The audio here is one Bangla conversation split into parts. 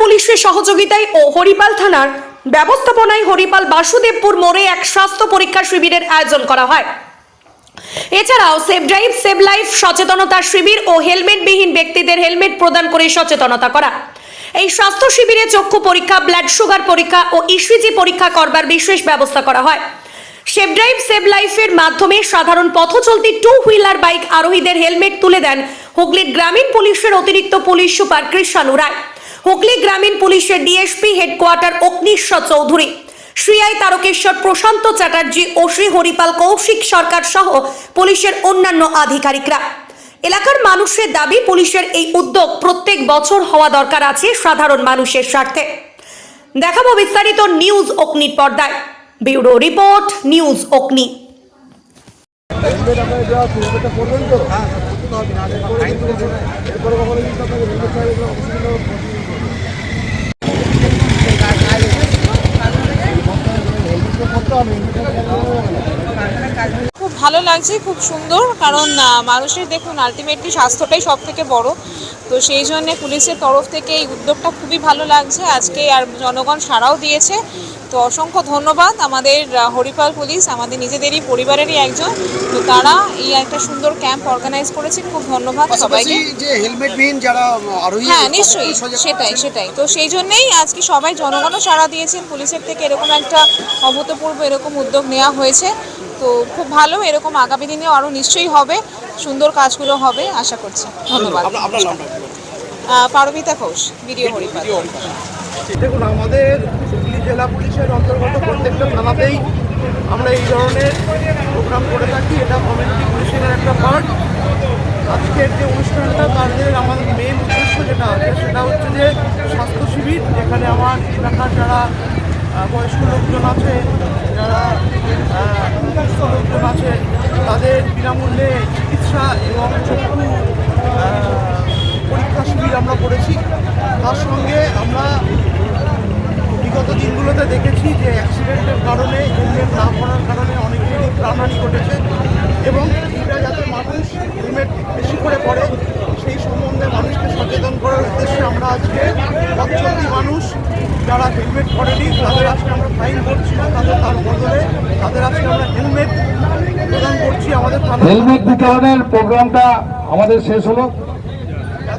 পুলিশের সহযোগিতায় ও হরিপাল থানার ব্যবস্থাপনায় হরিপাল বাসুদেবপুর মোড়ে এক স্বাস্থ্য পরীক্ষা শিবিরের আয়োজন করা হয়। এছাড়াও সেভ ড্রাইভ সেভ লাইফ, সচেতনতা শিবির ও হেলমেটবিহীন ব্যক্তিদের হেলমেট প্রদান করে সচেতনতা করা। এই স্বাস্থ্য শিবিরে চক্ষু পরীক্ষা, ব্লাড সুগার পরীক্ষা ও ইসিজি পরীক্ষা করবার বিশেষ ব্যবস্থা করা হয়। সেভ ড্রাইভ সেভ লাইফের মাধ্যমে সাধারণ পথ চলতি টু হুইলার বাইক আরোহীদের হেলমেট তুলে দেন হুগলির গ্রামীণ পুলিশের অতিরিক্ত পুলিশ সুপার কৃষাণু রায়। হুগলি গ্রামীণ পুলিশের ডিএসপি হেডকোয়ার্টার অগ্নিশ্বর চৌধুরী শ্রীআই তারকেশ্বর প্রশান্ত চ্যাটার্জি ও শ্রী হরিপাল কৌশিক সরকার সহ পুলিশের অন্যান্য আধিকারিকরা। এলাকার মানুষের দাবি, পুলিশের এই উদ্যোগ প্রত্যেক বছর হওয়া দরকার আছে সাধারণ মানুষের স্বার্থে। দেখাবো বিস্তারিত নিউজ অগ্নির পর্দায়। ব্যুরো রিপোর্ট, নিউজ অগ্নি। খুব ভালো লাগছে, খুব সুন্দর, কারণ মানুষের দেখুন আলটিমেটলি স্বাস্থ্যটাই সব থেকে বড়। তো সেই জন্যে পুলিশের তরফ থেকে এই উদ্যোগটা খুবই ভালো লাগছে। আজকে আর জনগণ সাড়াও দিয়েছে। তো অসংখ্য ধন্যবাদ। আমাদের হরিপাল পুলিশ আমাদের নিজেদেরই পরিবারেরই একজন। তো তারা এই একটা সুন্দর ক্যাম্প অর্গানাইজ করেছে। খুব ধন্যবাদ সবাইকে। যে হেলমেটবিহীন যারা আরোহী হ্যাঁ নিশ্চয়ই। সেটাই সেটাই। তো সেই জন্যেই আজকে সবাই জনগণও সাড়া দিয়েছেন। পুলিশের থেকে এরকম একটা অভূতপূর্ব এরকম উদ্যোগ নেওয়া হয়েছে। তো খুব ভালো এরকম আগামী দিনেও আরও নিশ্চয়ই হবে। সুন্দর কাজগুলো হবে আশা করছি। ধন্যবাদ। পারমিতা ঘোষ ভিডিও হরিপাল। দেখুন আমাদের জেলা পুলিশের অন্তর্গত প্রত্যেকটা থানাতেই আমরা এই ধরনের প্রোগ্রাম করে থাকি। এটা কমিউনিটি পুলিশিংয়ের একটা পার্ট আজকের যে অনুষ্ঠানটা তাদের আমাদের মেন উদ্দেশ্য যেটা আছে, সেটা হচ্ছে যে স্বাস্থ্য শিবির। যেখানে আমার এলাকার যারা বয়স্ক লোকজন আছে, যারা সুস্থ লোকজন আছে, তাদের বিনামূল্যে চিকিৎসা এবং চক্ষু পরীক্ষা শিবির আমরা করেছি। তার সঙ্গে আমরা বিগত দিনগুলোতে দেখেছি যে অ্যাক্সিডেন্টের কারণে, হেলমেট না পরার কারণে অনেকেরই প্রাণহানি ঘটেছে এবং এটা যাতে মানুষ হেলমেট বেশি করে পড়ে সেই সম্বন্ধে মানুষকে সচেতন করার উদ্দেশ্যে আমরা আজকে পথচলতি মানুষ যারা হেলমেট পরেনি, তাদের আজকে আমরা ফাইন করছি না, তাদের তার বদলে তাদের আজকে আমরা হেলমেট প্রদান করছি আমাদের হেলমেট বিতরণের প্রোগ্রামটা আমাদের শেষ হলো।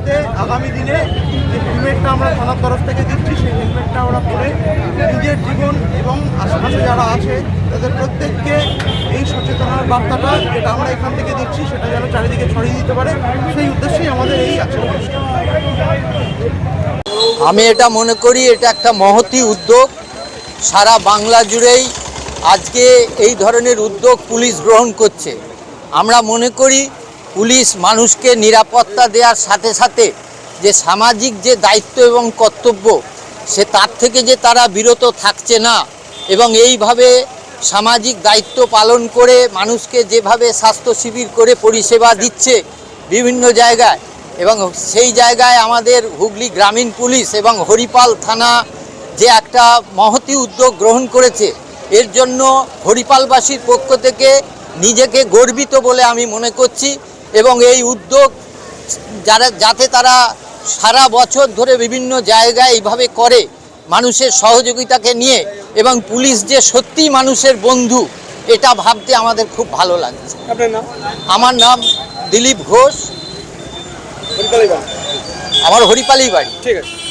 যাতে আগামী দিনে যে হেলমেটটা আমরা থানার তরফ থেকে দিচ্ছি, সেই হেলমেটটা আমরা পরে নিজের জীবন এবং আশেপাশে যারা আছে, তাদের প্রত্যেককে এই সচেতনার বার্তাটা যেটা আমরা এখান থেকে দিচ্ছি, সেটা যেন চারিদিকে ছড়িয়ে দিতে পারে, সেই উদ্দেশ্যেই আমাদের এই অনুষ্ঠান। আমি এটা মনে করি, এটা একটা মহতি উদ্যোগ। সারা বাংলা জুড়েই আজকে এই ধরনের উদ্যোগ পুলিশ গ্রহণ করছে। আমরা মনে করি পুলিশ মানুষকে নিরাপত্তা দেওয়ার সাথে সাথে যে সামাজিক যে দায়িত্ব এবং কর্তব্য, সে তার থেকে যে তারা বিরত থাকছে না এবং এইভাবে সামাজিক দায়িত্ব পালন করে মানুষকে যেভাবে স্বাস্থ্য শিবির করে পরিষেবা দিচ্ছে বিভিন্ন জায়গায় এবং সেই জায়গায় আমাদের হুগলি গ্রামীণ পুলিশ এবং হরিপাল থানা যে একটা মহতি উদ্যোগ গ্রহণ করেছে, এর জন্য হরিপালবাসীর পক্ষ থেকে নিজেকে গর্বিত বলে আমি মনে করছি। এবং এই উদ্যোগ যারা যাতে তারা সারা বছর ধরে বিভিন্ন জায়গায় এইভাবে করে মানুষের সহযোগিতাকে নিয়ে এবং পুলিশ যে সত্যি মানুষের বন্ধু এটা ভাবতে আমাদের খুব ভালো লাগছে। আমার নাম দিলীপ ঘোষ। আমার হরিপালি বাড়ি। ঠিক আছে।